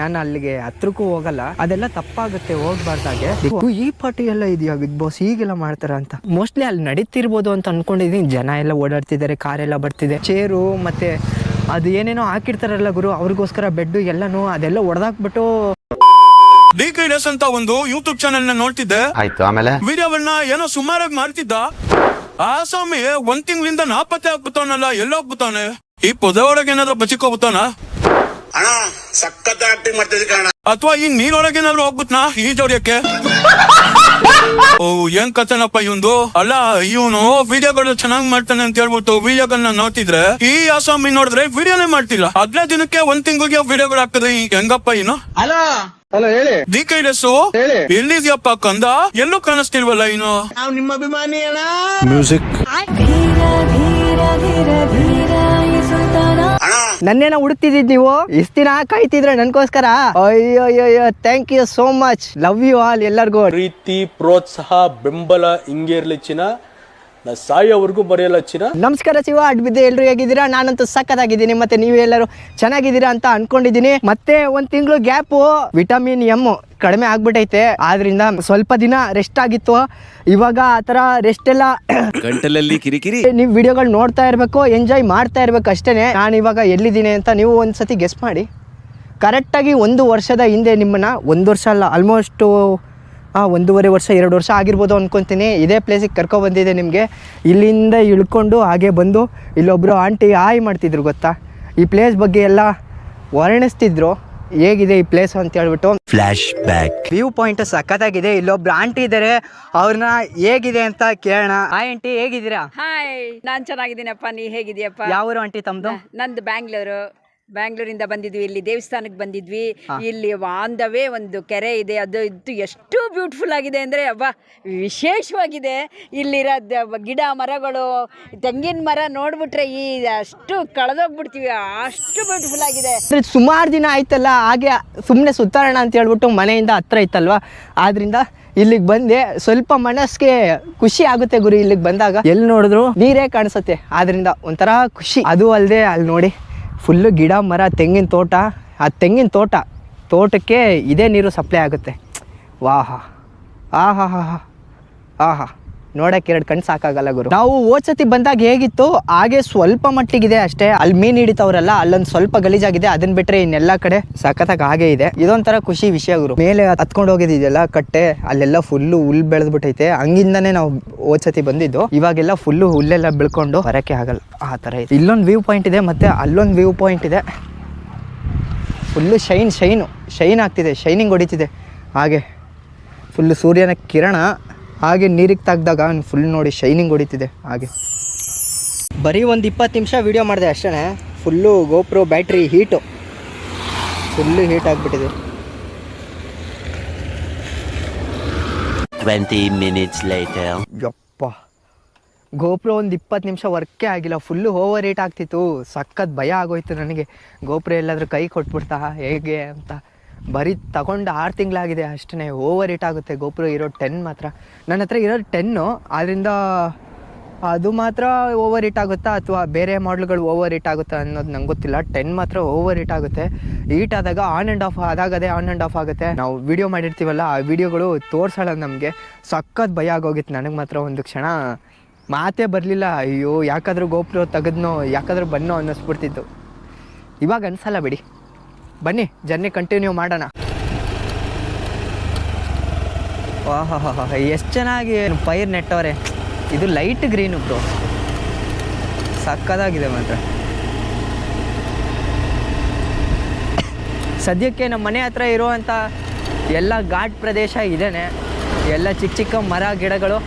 ನಾನು ಅಲ್ಲಿಗೆ ಹತ್ರಕ್ಕೂ ಹೋಗಲ್ಲ ಅದೆಲ್ಲ ತಪ್ಪಾಗುತ್ತೆ ಹೋಗ್ಬಾರ್ದಾಗೆ ಈ ಪಾರ್ಟಿ ಎಲ್ಲ ಇದೆಯಾ ಬಿಗ್ ಬಾಸ್? ಹೀಗೆಲ್ಲ ಮಾಡ್ತಾರ ಅಂತ. ಮೋಸ್ಟ್ಲಿ ಅಲ್ಲಿ ನಡೀತಿರ್ಬೋದು ಅಂತ ಅನ್ಕೊಂಡಿದೀನಿ. ಜನ ಎಲ್ಲ ಓಡಾಡ್ತಿದ್ದಾರೆ ಕಾರ್ ಎಲ್ಲ ಬರ್ತಿದೆ. ಚೇರು ಮತ್ತೆ ಅದು ಏನೇನೋ ಹಾಕಿರ್ತಾರಲ್ಲ ಗುರು ಅವ್ರಿಗೋಸ್ಕರ ಬೆಡ್ ಎಲ್ಲಾನು ಅದೆಲ್ಲ ಹೊಡೆದಾಕ್ಬಿಟ್ಟು ಡಿ ಕ್ರೀಡಸ್ ಅಂತ ಒಂದು ಯೂಟ್ಯೂಬ್ ಚಾನೆಲ್ನ ನೋಡ್ತಿದ್ದೆ. ಆಯ್ತು ಆಮೇಲೆ? ವಿಡಿಯೋವನ್ನ ಏನೋ ಸುಮಾರಾಗಿ ಮಾಡ್ತಿದ್ದ. ಆ ಸ್ವಾಮಿ ಒಂದ್ ತಿಂಗಳಿಂದ ನಾಪತ್ತೆ ಆಗ್ಬಿಟ್ಟವನಲ್ಲ ಎಲ್ಲೋಗ್ಬಿಟ್ಟವನೆ ಈ ಪೊದೆ ಒಳಗೆ ಏನಾದ್ರು ಬಚಿಕೋಗ್ಬಿಟ್ಟವನ ಅಣ್ಣ ಸಖತ್ ಆಕ್ಟಿಂಗ್ ಮಾಡ್ತಿದ್ದೆ ಕಣ ಅಥವಾ ಈ ನೀನ್ ಏನಾದ್ರು ಹೋಗ್ಬಿಟ್ನಾ ಈ ಜೋಡಿಯಕ್ಕೆ? ಓ ಏನ್ ಕತನಪ್ಪ ಇವಂದು? ಅಲ್ಲ ಇವನು ವಿಡಿಯೋಗಳು ಚೆನ್ನಾಗ್ ಮಾಡ್ತಾನೆ ಅಂತ ಹೇಳ್ಬಿಟ್ಟು ವಿಡಿಯೋಗಳನ್ನ ನೋಡ್ತಿದ್ರೆ ಈ ಆಸಾಮಿ ನೋಡಿದ್ರೆ ವಿಡಿಯೋನೇ ಮಾಡ್ತಿಲ್ಲ. ಹದ್ನೇ ದಿನಕ್ಕೆ ಒಂದ್ ತಿಂಗಳಿಗೆ ವಿಡಿಯೋಗಳು ಹಾಕಿದ್ರೆ ಈ ಹೆಂಗಪ್ಪ ಇನ್ನು? ಹಲೋ ಹಲೋ ಹೇಳಿ. ಡಿ ಕೈಡಸ್ಸು ಹೇಳಿ. ಎಲ್ಲಿದ್ಯಪ್ಪ ಕಂದ? ಎಲ್ಲೂ ಕಾಣಿಸ್ತಿಲ್ವಲ್ಲ ಇನ್ನು? ನಾವು ನಿಮ್ಮ ಅಭಿಮಾನಿ ಅಣ್ಣ ಧೀರ ಧೀರ ಧೀರ ಧೀರ. ಅಣ್ಣ ನನ್ನೇನ ಹುಡುಕ್ತಿದ್ದ ನೀವು? ಇಷ್ಟ ದಿನ ಕಾಯ್ತಿದ್ರೆ ನನ್ಗೋಸ್ಕರ? ಅಯ್ಯೋ ಅಯ್ಯೋ thank you so much love you all ಎಲ್ಲರಿಗೂ. ಪ್ರೀತಿ, ಪ್ರೋತ್ಸಾಹ, ಬೆಂಬಲ, ಹಿಂಗೆ ಇರ್ಲಿ ಚಿನ್ನ. ನಾ ಸಾಯೋವರೆಗೂ ಮರೆಯಲ್ಲ ಚಿನ್ನ. ನಮಸ್ಕಾರ ಶಿವ ಅಡ್ಬಿದ್ದೆ ಎಲ್ರು ಹೇಗಿದ್ದೀರಾ? ನಾನಂತೂ ಸಖತ್ತಾಗಿದ್ದೀನಿ ಮತ್ತೆ ನೀವೆಲ್ಲರೂ ಚೆನ್ನಾಗಿದ್ದೀರಾ ಅಂತ ಅನ್ಕೊಂಡಿದ್ದೀನಿ. ಮತ್ತೆ ಒಂದ್ ತಿಂಗಳು ಗ್ಯಾಪು ವಿಟಮಿನ್ ಎಂ ಕಡಿಮೆ ಆಗ್ಬಿಟ್ಟೈತೆ ಆದ್ರಿಂದ ಸ್ವಲ್ಪ ದಿನ ರೆಸ್ಟ್ ಆಗಿತ್ತು. ಇವಾಗ ಆ ಥರ ರೆಸ್ಟ್ ಎಲ್ಲ ಗಂಟಲಲ್ಲಿ ಕಿರಿಕಿರಿ. ನೀವು ವಿಡಿಯೋಗಳು ನೋಡ್ತಾ ಇರಬೇಕು ಎಂಜಾಯ್ ಮಾಡ್ತಾ ಇರ್ಬೇಕು ಅಷ್ಟೇ ನಾನು ಇವಾಗ ಎಲ್ಲಿದ್ದೀನಿ ಅಂತ ನೀವು ಒಂದ್ಸತಿ ಗೆಸ್ ಮಾಡಿ. ಕರೆಕ್ಟಾಗಿ ಒಂದು ವರ್ಷದ ಹಿಂದೆ ನಿಮ್ಮನ್ನು ಒಂದು ವರ್ಷ ಅಲ್ಲ ಆಲ್ಮೋಸ್ಟು ಒಂದೂವರೆ ವರ್ಷ ಎರಡು ವರ್ಷ ಆಗಿರ್ಬೋದು ಅಂದ್ಕೊತೀನಿ ಇದೇ ಪ್ಲೇಸಿಗೆ ಕರ್ಕೊಬಂದಿದೆ ನಿಮಗೆ. ಇಲ್ಲಿಂದ ಇಳ್ಕೊಂಡು ಹಾಗೆ ಬಂದು ಇಲ್ಲೊಬ್ಬರು ಆಂಟಿ ಹಾಯ್ ಮಾಡ್ತಿದ್ರು ಗೊತ್ತಾ? ಈ ಪ್ಲೇಸ್ ಬಗ್ಗೆ ಎಲ್ಲ ವರ್ಣಿಸ್ತಿದ್ರು. ಹೇಗಿದೆ ಈ ಪ್ಲೇಸ್ ಅಂತ ಹೇಳ್ಬಿಟ್ಟು. ಫ್ಲಾಶ್ ಬ್ಯಾಕ್ ವ್ಯೂ ಪಾಯಿಂಟ್ ಸಖತ್ತಾಗಿದೆ. ಇಲ್ಲೊಬ್ರು ಆಂಟಿ ಇದ್ದಾರೆ ಅವ್ರನ್ನ ಹೇಗಿದೆ ಅಂತ ಕೇಳೋಣ. ಹಾಯ್ ಆಂಟಿ ಹೇಗಿದ್ದೀರಾ? ಹಾಯ್ ನಾನ್ ಚೆನ್ನಾಗಿದ್ದೀನಪ್ಪ. ನೀ ಹೇಗಿದೀಯಪ್ಪ ಯಾವ ಊರು ಆಂಟಿ ತಮ್ಮದು ನಂದು ಬ್ಯಾಂಗ್ಳೂರು. ಬ್ಯಾಂಗ್ಳೂರಿಂದ ಬಂದಿದ್ವಿ ಇಲ್ಲಿ ದೇವಸ್ಥಾನಕ್ಕೆ ಬಂದಿದ್ವಿ. ಇಲ್ಲಿ ವಾಂದವೇ ದ ವೇ ಒಂದು ಕೆರೆ ಇದೆ. ಅದು ಇದು ಎಷ್ಟು ಬ್ಯೂಟಿಫುಲ್ ಆಗಿದೆ ಅಂದರೆ ಅಬ್ಬಾ ವಿಶೇಷವಾಗಿದೆ. ಇಲ್ಲಿರೋ ಗಿಡ ಮರಗಳು ತೆಂಗಿನ ಮರ ನೋಡ್ಬಿಟ್ರೆ ಈ ಅಷ್ಟು ಕಳೆದೋಗ್ಬಿಡ್ತೀವಿ. ಅಷ್ಟು ಬ್ಯೂಟಿಫುಲ್ ಆಗಿದೆ. ಸುಮಾರು ದಿನ ಆಯ್ತಲ್ಲ ಹಾಗೆ ಸುಮ್ಮನೆ ಸುತ್ತಾರಣ ಅಂತ ಹೇಳ್ಬಿಟ್ಟು ಮನೆಯಿಂದ ಹತ್ರ ಇತ್ತಲ್ವ? ಆದ್ರಿಂದ ಇಲ್ಲಿಗೆ ಬಂದೆ. ಸ್ವಲ್ಪ ಮನಸ್ಸಿಗೆ ಖುಷಿ ಆಗುತ್ತೆ ಗುರು ಇಲ್ಲಿಗೆ ಬಂದಾಗ. ಎಲ್ಲಿ ನೋಡಿದ್ರು? ನೀರೇ ಕಾಣಿಸುತ್ತೆ. ಆದ್ರಿಂದ ಒಂಥರ ಖುಷಿ. ಅದು ಅಲ್ಲದೆ ಅಲ್ಲಿ ನೋಡಿ. ಫುಲ್ಲು ಗಿಡ, ಮರ, ತೆಂಗಿನ ತೋಟ. ಆ ತೆಂಗಿನ ತೋಟ, ತೋಟಕ್ಕೆ ಇದೇ ನೀರು ಸಪ್ಲೈ ಆಗುತ್ತೆ. ವಾಹ. ಆಹಾ ಹಾ ಹಾ ಆಹಾ. ನೋಡಕ್ಕೆ ಎರಡು ಕಣ್ಣು ಸಾಕಾಗಲ್ಲ ಗುರು. ನಾವು ಓದ್ಸತಿ ಬಂದಾಗ ಹೇಗಿತ್ತು? ಹಾಗೆ ಸ್ವಲ್ಪ ಮಟ್ಟಿಗಿದೆ ಅಷ್ಟೇ. ಅಲ್ಲಿ ಮೀನ್ ಹಿಡಿತವ್ರಲ್ಲ, ಅಲ್ಲೊಂದು ಸ್ವಲ್ಪ ಗಲೀಜಾಗಿದೆ ಅದನ್ನ ಬಿಟ್ರೆ ಇನ್ನೆಲ್ಲ ಕಡೆ ಸಖತ್ತಾಗಿ ಹಾಗೆ ಇದೆ. ಇದೊಂಥರ ಖುಷಿ ವಿಷಯ ಗುರು. ಮೇಲೆ ಹತ್ಕೊಂಡು ಹೋಗಿದ್ದಿದೆಯಲ್ಲ ಕಟ್ಟೆ, ಅಲ್ಲೆಲ್ಲ ಫುಲ್ಲು ಹುಲ್ ಬೆಳೆದ್ಬಿಟ್ಟೈತೆ ಹಂಗಿಂದಾನೆ ನಾವು ಓದ್ಸತಿ ಬಂದಿದ್ದು. ಇವಾಗೆಲ್ಲ ಫುಲ್ಲು ಹುಲ್ಲೆಲ್ಲ ಬೆಳ್ಕೊಂಡು ಬರಕ್ಕೆ ಆಗಲ್ಲ. ಆ ಥರ ಇದೆ. ಇಲ್ಲೊಂದು ವ್ಯೂ ಪಾಯಿಂಟ್ ಇದೆ ಮತ್ತೆ ಅಲ್ಲೊಂದು ವ್ಯೂ ಪಾಯಿಂಟ್ ಇದೆ. ಫುಲ್ಲು ಶೈನ್ ಶೈನು ಶೈನ್ ಆಗ್ತಿದೆ. ಶೈನಿಂಗ್ ಹೊಡಿತಿದೆ. ಹಾಗೆ ಫುಲ್ಲು ಸೂರ್ಯನ ಕಿರಣ. ಹಾಗೆ ನೀರಿಗೆ ತೆಗ್ದಾಗ ಫುಲ್ ನೋಡಿ ಶೈನಿಂಗ್ ಹೊಡಿತಿದೆ ಹಾಗೆ. ಬರೀ ಒಂದು ಇಪ್ಪತ್ತು ನಿಮಿಷ ವಿಡಿಯೋ ಮಾಡಿದೆ ಅಷ್ಟೇ full GoPro battery heat full heat ಆಗಿಬಿಟ್ಟಿದೆ. ಟ್ವೆಂಟಿ ಮಿನಿಟ್ಸ್ ಲೈಟ್ ಯಪ್ಪ. ಗೋಪ್ರೋ ಒಂದು ಇಪ್ಪತ್ತು ನಿಮಿಷ ವರ್ಕೇ ಆಗಿಲ್ಲ. ಫುಲ್ಲು ಓವರ್ ಹೀಟ್ ಆಗ್ತಿತ್ತು. ಸಖತ್ ಭಯ ಆಗೋಯ್ತು ನನಗೆ. ಗೋಪ್ರೋ ಎಲ್ಲಾದರೂ ಕೈ ಕೊಟ್ಬಿಡ್ತಾ ಹೇಗೆ ಅಂತ. ಬರೀ ತಗೊಂಡು ಆರು ತಿಂಗಳಾಗಿದೆ ಅಷ್ಟೇ ಓವರ್ ಹೀಟ್ ಆಗುತ್ತೆ. ಗೋಪುರ ಇರೋ ಟೆನ್ ಮಾತ್ರ. ನನ್ನ ಹತ್ರ ಇರೋ ಟೆನ್ನು ಆದ್ದರಿಂದ ಅದು ಮಾತ್ರ ಓವರ್ ಹೀಟ್ ಆಗುತ್ತಾ ಅಥವಾ ಬೇರೆ ಮಾಡೆಲ್ಗಳು ಓವರ್ ಹೀಟ್ ಆಗುತ್ತಾ ಅನ್ನೋದು ನಂಗೆ ಗೊತ್ತಿಲ್ಲ. ಟೆನ್ ಮಾತ್ರ ಓವರ್ ಹೀಟ್ ಆಗುತ್ತೆ. ಹೀಟ್ ಆದಾಗ ಆನ್ ಆ್ಯಂಡ್ ಆಫ್ ಆದಾಗದೇ ಆನ್ ಆ್ಯಂಡ್ ಆಫ್ ಆಗುತ್ತೆ. ನಾವು ವಿಡಿಯೋ ಮಾಡಿರ್ತೀವಲ್ಲ, ಆ ವಿಡಿಯೋಗಳು ತೋರ್ಸಲ್ಲ ನಮಗೆ. ಸಖತ್ ಭಯ ಆಗೋಗಿತ್ತು ನನಗೆ ಮಾತ್ರ ಒಂದು ಕ್ಷಣ. ಮಾತೇ ಬರಲಿಲ್ಲ. ಅಯ್ಯೋ, ಯಾಕಾದರೂ ಗೋಪ್ರೋ ತೆಗೆದ್ನೋ, ಯಾಕಾದರೂ ಬನ್ನೋ ಅನ್ನಿಸ್ಬಿಡ್ತಿತ್ತು. ಇವಾಗ ಅನ್ಸಲ್ಲ ಬಿಡಿ. ಬನ್ನಿ, ಜರ್ನಿ ಕಂಟಿನ್ಯೂ ಮಾಡೋಣ. ಎಷ್ಟು ಚೆನ್ನಾಗಿ ಪೈರ್ ನೆಟ್ಟವ್ರೆ. ಇದು ಲೈಟ್ ಗ್ರೀನು ಬ್ರೋ ಸಕ್ಕದಾಗಿದೆ ಮಾತ್ರ. ಸದ್ಯಕ್ಕೆ ನಮ್ಮ ಮನೆ ಹತ್ರ ಇರುವಂಥ ಎಲ್ಲ ಘಾಟ್ ಪ್ರದೇಶ ಇದೇನೆ. ಎಲ್ಲ ಚಿಕ್ಕ ಚಿಕ್ಕ ಮರ ಗಿಡಗಳು,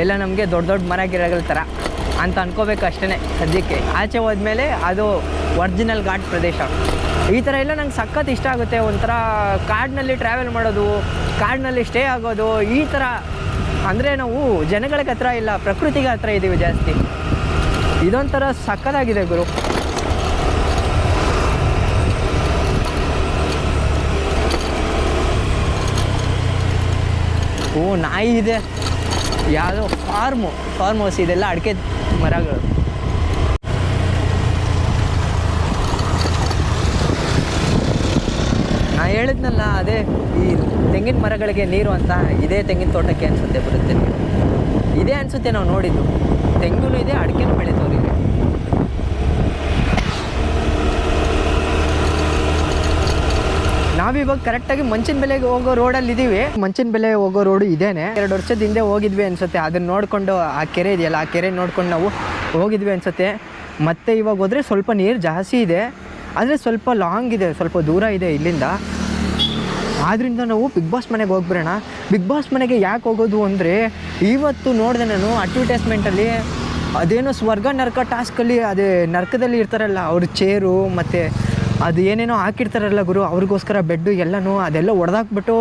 ಎಲ್ಲ ನಮಗೆ ದೊಡ್ಡ ದೊಡ್ಡ ಮರ ಗಿಡಗಳ ಥರ ಅಂತ ಅನ್ಕೋಬೇಕು ಅಷ್ಟೇ ಸದ್ಯಕ್ಕೆ. ಆಚೆ ಹೋದ್ಮೇಲೆ ಅದು ಒರಿಜಿನಲ್ ಘಾಟ್ ಪ್ರದೇಶ. ಈ ಥರ ಎಲ್ಲ ನಂಗೆ ಸಖತ್ ಇಷ್ಟ ಆಗುತ್ತೆ. ಒಂಥರ ಕಾಡಿನಲ್ಲಿ ಟ್ರಾವೆಲ್ ಮಾಡೋದು, ಕಾಡಿನಲ್ಲಿ ಸ್ಟೇ ಆಗೋದು, ಈ ಥರ ಅಂದರೆ ನಾವು ಜನಗಳಿಗೆ ಹತ್ರ ಇಲ್ಲ, ಪ್ರಕೃತಿಗೆ ಹತ್ರ ಇದ್ದೀವಿ ಜಾಸ್ತಿ. ಇದೊಂಥರ ಸಕ್ಕತ್ತಾಗಿದೆ ಗುರು. ಓ, ನಾಯಿ ಇದೆ. ಯಾವುದೋ ಫಾರ್ಮು ಫಾರ್ಮ್ ಹೌಸ್ ಇದೆಲ್ಲ ಅಡಿಕೆ ಮರಗಳು ನಾ ಹೇಳಿದ್ನಲ್ಲ, ಅದೇ ಈ ತೆಂಗಿನ ಮರಗಳಿಗೆ ನೀರು ಅಂತ ಇದೇ ತೆಂಗಿನ ತೋಟಕ್ಕೆ ಅನಿಸುತ್ತೆ ಬರುತ್ತೆ. ಇದೇ ಅನಿಸುತ್ತೆ ನಾವು ನೋಡಿದ್ದು. ತೆಂಗು ಇದೆ, ಅಡಿಕೆನೂ ಬೆಳೀತವ್ರಿಗೆ ನಾವಿವಾಗ ಕರೆಕ್ಟಾಗಿ ಮಂಚಿನ ಬೆಲೆಗೆ ಹೋಗೋ ರೋಡಲ್ಲಿ ಇದೀವಿ. ಮಂಚಿನ ಬೆಲೆ ಹೋಗೋ ರೋಡು ಇದೇನೆ. ಎರಡು ವರ್ಷದ ಹಿಂದೆ ಹೋಗಿದ್ವಿ ಅನ್ಸುತ್ತೆ. ಅದನ್ನ ನೋಡ್ಕೊಂಡು ಆ ಕೆರೆ ಇದೆಯಲ್ಲ, ಆ ಕೆರೆ ನೋಡ್ಕೊಂಡು ನಾವು ಹೋಗಿದ್ವಿ ಅನ್ಸುತ್ತೆ. ಮತ್ತೆ ಇವಾಗ ಹೋದರೆ ಸ್ವಲ್ಪ ನೀರು ಜಾಸ್ತಿ ಇದೆ. ಆದರೆ ಸ್ವಲ್ಪ ಲಾಂಗ್ ಇದೆ, ಸ್ವಲ್ಪ ದೂರ ಇದೆ ಇಲ್ಲಿಂದ. ಆದ್ದರಿಂದ ನಾವು ಬಿಗ್ ಬಾಸ್ ಮನೆಗೆ ಹೋಗ್ಬಿಡೋಣ. ಬಿಗ್ ಬಾಸ್ ಮನೆಗೆ ಯಾಕೆ ಹೋಗೋದು ಅಂದರೆ, ಇವತ್ತು ನೋಡಿದೆ ನಾನು ಅಡ್ವರ್ಟೈಸ್ಮೆಂಟಲ್ಲಿ ಅದೇನೋ ಸ್ವರ್ಗ ನರಕ ಟಾಸ್ಕಲ್ಲಿ ಅದೇ ನರಕದಲ್ಲಿ ಇರ್ತಾರಲ್ಲ, ಅವ್ರ ಚೇರು ಮತ್ತು ಅದು ಏನೇನೋ ಹಾಕಿರ್ತಾರಲ್ಲ ಗುರು, ಅವ್ರಿಗೋಸ್ಕರ ಬೆಡ್ಡು ಎಲ್ಲನೂ ಅದೆಲ್ಲ ಒಡೆದಾಕ್ಬಿಟ್ಟು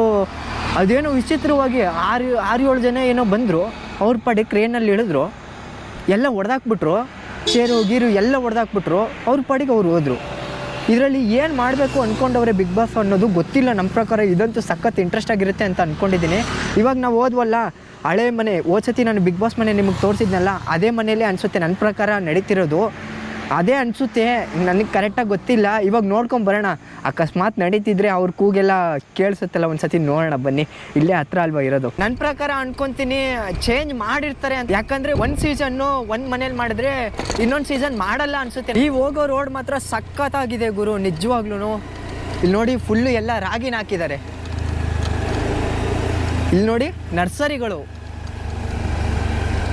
ಅದೇನೋ ವಿಚಿತ್ರವಾಗಿ ಆರು ಆರು ಏಳು ಜನ ಏನೋ ಬಂದರು, ಅವ್ರ ಪಾಡಿ ಕ್ರೇನಲ್ಲಿ ಇಳಿದ್ರು, ಎಲ್ಲ ಒಡೆದಾಕ್ಬಿಟ್ರು ಚೇರು ಗೀರು ಎಲ್ಲ ಒಡೆದಾಕ್ಬಿಟ್ರು, ಅವ್ರ ಪಾಡಿಗೆ ಅವ್ರು ಹೋದರು. ಇದರಲ್ಲಿ ಏನು ಮಾಡಬೇಕು ಅಂದ್ಕೊಂಡವ್ರೆ ಬಿಗ್ ಬಾಸ್ ಅನ್ನೋದು ಗೊತ್ತಿಲ್ಲ ನಮ್ಮ ಪ್ರಕಾರ ಇದಂತೂ ಸಖತ್ ಇಂಟ್ರೆಸ್ಟ್ ಆಗಿರುತ್ತೆ ಅಂತ ಅಂದ್ಕೊಂಡಿದ್ದೀನಿ ಇವಾಗ ನಾವು ಓದ್ವಲ್ಲ ಹಳೆ ಮನೆ ಓದ್ಸತಿ ನಾನು ಬಿಗ್ ಬಾಸ್ ಮನೆ ನಿಮಗೆ ತೋರಿಸಿದ್ನಲ್ಲ, ಅದೇ ಮನೆಯಲ್ಲೇ ಅನಿಸುತ್ತೆ ನನ್ನ ಪ್ರಕಾರ ನಡೀತಿರೋದು. ಅದೇ ಅನಿಸುತ್ತೆ. ನನಗೆ ಕರೆಕ್ಟಾಗಿ ಗೊತ್ತಿಲ್ಲ. ಇವಾಗ ನೋಡ್ಕೊಂಡು ಬರೋಣ. ಅಕಸ್ಮಾತ್ ನಡೀತಿದ್ರೆ ಅವ್ರ ಕೂಗೆಲ್ಲ ಕೇಳಿಸುತ್ತಲ್ಲ ಒಂದು ಸತಿ ನೋಡೋಣ ಬನ್ನಿ. ಇಲ್ಲೇ ಹತ್ರ ಅಲ್ವಾ ಇರೋದು. ನನ್ನ ಪ್ರಕಾರ ಅನ್ಕೊಂತೀನಿ ಚೇಂಜ್ ಮಾಡಿರ್ತಾರೆ ಅಂತ. ಯಾಕಂದರೆ ಒಂದು ಸೀಸನ್ನು ಒಂದು ಮನೇಲಿ ಮಾಡಿದ್ರೆ ಇನ್ನೊಂದು ಸೀಸನ್ ಮಾಡಲ್ಲ ಅನ್ಸುತ್ತೆ. ಈ ಹೋಗೋ ರೋಡ್ ಮಾತ್ರ ಸಖತ್ತಾಗಿದೆ ಗುರು ನಿಜವಾಗ್ಲೂ ಇಲ್ಲಿ ನೋಡಿ ಫುಲ್ಲು ಎಲ್ಲ ರಾಗಿನ ಹಾಕಿದ್ದಾರೆ. ಇಲ್ಲಿ ನೋಡಿ ನರ್ಸರಿಗಳು.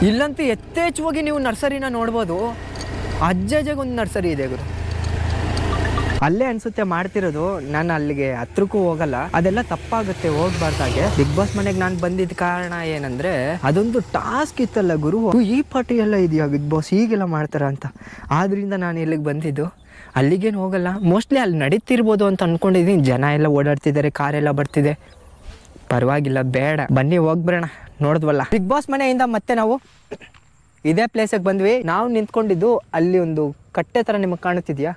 ಇಲ್ಲಂತೂ ಯಥೇಚ್ಛವಾಗಿ ನೀವು ನರ್ಸರಿನ ನೋಡ್ಬೋದು. ಅಜ್ಜಜ್ಜಗೆ ಒಂದು ನರ್ಸರಿ ಇದೆ ಗುರು. ಅಲ್ಲೇ ಅನ್ಸುತ್ತೆ ಮಾಡ್ತಿರೋದು, ನಾನು ಅಲ್ಲಿಗೆ ಹತ್ರಕ್ಕೂ ಹೋಗಲ್ಲ. ಅದೆಲ್ಲ ತಪ್ಪಾಗುತ್ತೆ ಹೋಗ್ಬಾರ್ದಾಗೆ ಬಿಗ್ ಬಾಸ್ ಮನೆಗೆ ನಾನು ಬಂದಿದ್ದ ಕಾರಣ ಏನಂದ್ರೆ, ಅದೊಂದು ಟಾಸ್ಕ್ ಇತ್ತಲ್ಲ ಗುರು. ಈ ಪಾರ್ಟಿ ಎಲ್ಲ ಇದೆಯಾ ಬಿಗ್ ಬಾಸ್ ಹೀಗೆಲ್ಲ ಮಾಡ್ತಾರ ಅಂತ. ಆದ್ರಿಂದ ನಾನು ಇಲ್ಲಿಗೆ ಬಂದಿದ್ದು. ಅಲ್ಲಿಗೇನು ಹೋಗಲ್ಲ. ಮೋಸ್ಟ್ಲಿ ಅಲ್ಲಿ ನಡೀತಿರ್ಬೋದು ಅಂತ ಅನ್ಕೊಂಡಿದ್ದೀನಿ ಜನ ಎಲ್ಲ ಓಡಾಡ್ತಿದ್ದಾರೆ ಕಾರೆಲ್ಲ ಬರ್ತಿದೆ. ಪರವಾಗಿಲ್ಲ, ಬೇಡ. ಬನ್ನಿ ಹೋಗ್ಬರೋಣ ನೋಡಿದ್ವಲ್ಲ. ಬಿಗ್ ಬಾಸ್ ಮನೆಯಿಂದ ಮತ್ತೆ ನಾವು ಇದೇ ಪ್ಲೇಸಿಗೆ ಬಂದ್ವಿ. ನಾವು ನಿಂತ್ಕೊಂಡಿದ್ದು ಅಲ್ಲಿ ಒಂದು ಕಟ್ಟೆ ಥರ ನಿಮಗೆ ಕಾಣುತ್ತಿದೆಯಾ?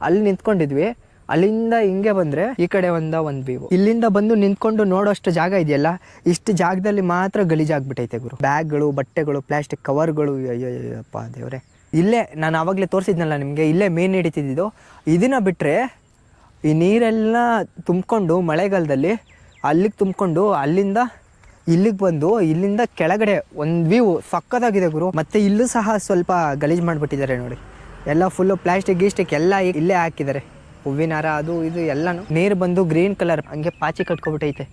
ಅಲ್ಲಿ ನಿಂತ್ಕೊಂಡಿದ್ವಿ. ಅಲ್ಲಿಂದ ಹಿಂಗೆ ಬಂದರೆ ಈ ಕಡೆ ಒಂದ ಒಂದು ವ್ಯೂ ಇಲ್ಲಿಂದ ಬಂದು ನಿಂತ್ಕೊಂಡು ನೋಡೋಷ್ಟು ಜಾಗ ಇದೆಯಲ್ಲ? ಇಷ್ಟು ಜಾಗದಲ್ಲಿ ಮಾತ್ರ ಗಲೀಜಾಗ್ಬಿಟ್ಟೈತೆ ಗುರು. ಬ್ಯಾಗ್ಗಳು, ಬಟ್ಟೆಗಳು ಪ್ಲಾಸ್ಟಿಕ್ ಕವರ್ಗಳು. ಅಯ್ಯಪ್ಪ ದೇವ್ರೆ. ಇಲ್ಲೇ ನಾನು ಆವಾಗಲೇ ತೋರಿಸಿದ್ನಲ್ಲ ನಿಮಗೆ, ಇಲ್ಲೇ ಮೇನ್ ಹಿಡಿತಿದ್ದು ಇದನ್ನು ಬಿಟ್ಟರೆ ಈ ನೀರೆಲ್ಲ ತುಂಬಿಕೊಂಡು ಮಳೆಗಾಲದಲ್ಲಿ ಅಲ್ಲಿಗೆ ತುಂಬಿಕೊಂಡು ಅಲ್ಲಿಂದ ಇಲ್ಲಿಗೆ ಬಂದು ಇಲ್ಲಿಂದ ಕೆಳಗಡೆ ಒಂದು ವ್ಯೂ ಸಕ್ಕದಾಗಿದೆ ಗುರು. ಮತ್ತೆ ಇಲ್ಲೂ ಸಹ ಸ್ವಲ್ಪ ಗಲೀಜು ಮಾಡಿಬಿಟ್ಟಿದ್ದಾರೆ ನೋಡಿ. ಎಲ್ಲ ಫುಲ್ಲು ಪ್ಲಾಸ್ಟಿಕ್ ಗೀಸ್ಟಿಕ್ ಎಲ್ಲ ಇಲ್ಲೇ ಹಾಕಿದ್ದಾರೆ. ಹೂವಿನ ಹಾರ, ಅದು ಇದು ಎಲ್ಲನೂ. ನೀರು ಬಂದು ಗ್ರೀನ್ ಕಲರ್ ಹಂಗೆ ಪಾಚಿ ಕಟ್ಕೊಬಿಟ್ಟೈತೆ.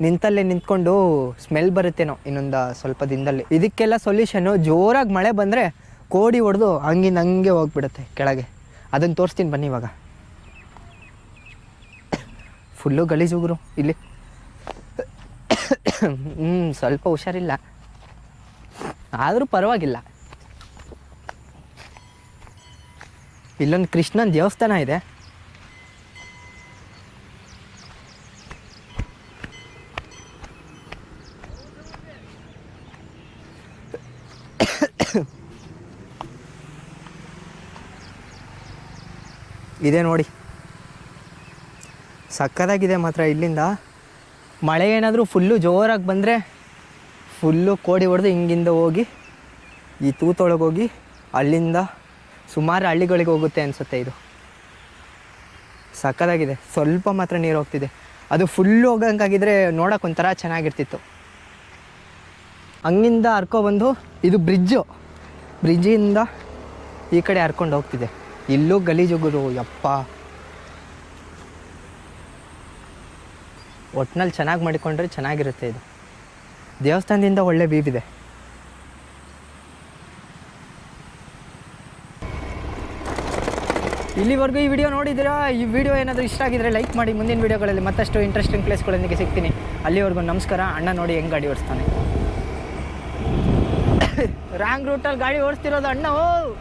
ನಿಂತಲ್ಲೇ ನಿಂತ್ಕೊಂಡು ಸ್ಮೆಲ್ ಬರುತ್ತೇನೋ ಇನ್ನೊಂದು ಸ್ವಲ್ಪ ದಿನದಲ್ಲಿ. ಇದಕ್ಕೆಲ್ಲ ಸೊಲ್ಯೂಷನ್ನು ಜೋರಾಗಿ ಮಳೆ ಬಂದರೆ ಕೋಡಿ ಹೊಡೆದು ಹಂಗಿಂದ ಹಂಗೆ ಹೋಗ್ಬಿಡುತ್ತೆ ಕೆಳಗೆ. ಅದನ್ನು ತೋರಿಸ್ತೀನಿ ಬನ್ನಿ ಇವಾಗ. ಫುಲ್ಲು ಗಲೀಜು ಗುರು, ಇಲ್ಲಿ. ಹ್ಞೂ ಸ್ವಲ್ಪ ಹುಷಾರಿಲ್ಲ. ಆದರೂ ಪರವಾಗಿಲ್ಲ. ಇಲ್ಲೊಂದು ಕೃಷ್ಣನ ದೇವಸ್ಥಾನ ಇದೆ. ಇದೆ ನೋಡಿ. ಸಕ್ಕದಾಗಿದೆ ಮಾತ್ರ ಇಲ್ಲಿಂದ. ಮಳೆ ಏನಾದರೂ ಫುಲ್ಲು ಜೋರಾಗಿ ಬಂದರೆ ಫುಲ್ಲು ಕೋಡಿ ಹೊಡೆದು ಹಿಂಗಿಂದ ಹೋಗಿ, ಈ ತೂತೊಳಗೆ ಹೋಗಿ ಅಲ್ಲಿಂದ ಸುಮಾರು ಹಳ್ಳಿಗಳಿಗೆ ಹೋಗುತ್ತೆ ಅನಿಸುತ್ತೆ ಇದು. ಸಖತ್ತಾಗಿದೆ. ಸ್ವಲ್ಪ ಮಾತ್ರ ನೀರು ಹೋಗ್ತಿದೆ. ಅದು ಫುಲ್ಲು ಹೋಗಂಗಾಗಿದ್ರೆ ನೋಡೋಕೆ ಒಂಥರ ಚೆನ್ನಾಗಿರ್ತಿತ್ತು. ಹಂಗಿಂದ ಹರ್ಕೊಬಂದು ಇದು ಬ್ರಿಡ್ಜು ಬ್ರಿಡ್ಜಿಂದ ಈ ಕಡೆ ಹರ್ಕೊಂಡು ಹೋಗ್ತಿದೆ. ಇಲ್ಲೂ ಗಲೀಜುಗುರು ಯಪ್ಪ. ಒಟ್ನಲ್ಲಿ ಚೆನ್ನಾಗಿ ಮಾಡಿಕೊಂಡ್ರೆ ಚೆನ್ನಾಗಿರುತ್ತೆ ಇದು. ದೇವಸ್ಥಾನದಿಂದ ಒಳ್ಳೆ ಬೀಬಿದೆ ಇಲ್ಲಿವರೆಗೂ ಈ ವಿಡಿಯೋ ನೋಡಿದ್ದೀರಾ? ಈ ವಿಡಿಯೋ ಏನಾದರೂ ಇಷ್ಟ ಆಗಿದ್ರೆ ಲೈಕ್ ಮಾಡಿ ಮುಂದಿನ ವಿಡಿಯೋಗಳಲ್ಲಿ ಮತ್ತಷ್ಟು ಇಂಟ್ರೆಸ್ಟಿಂಗ್ ಪ್ಲೇಸ್ಗಳೊಂದಿಗೆ ಸಿಗ್ತೀನಿ. ಅಲ್ಲಿವರೆಗೂ ನಮಸ್ಕಾರ. ಅಣ್ಣ ನೋಡಿ ಹೆಂಗೆ ಗಾಡಿ ಓಡಿಸ್ತಾನೆ. ರಾಂಗ್ ರೂಟಲ್ಲಿ ಗಾಡಿ ಓಡಿಸ್ತಿರೋದು ಅಣ್ಣ, ಓ!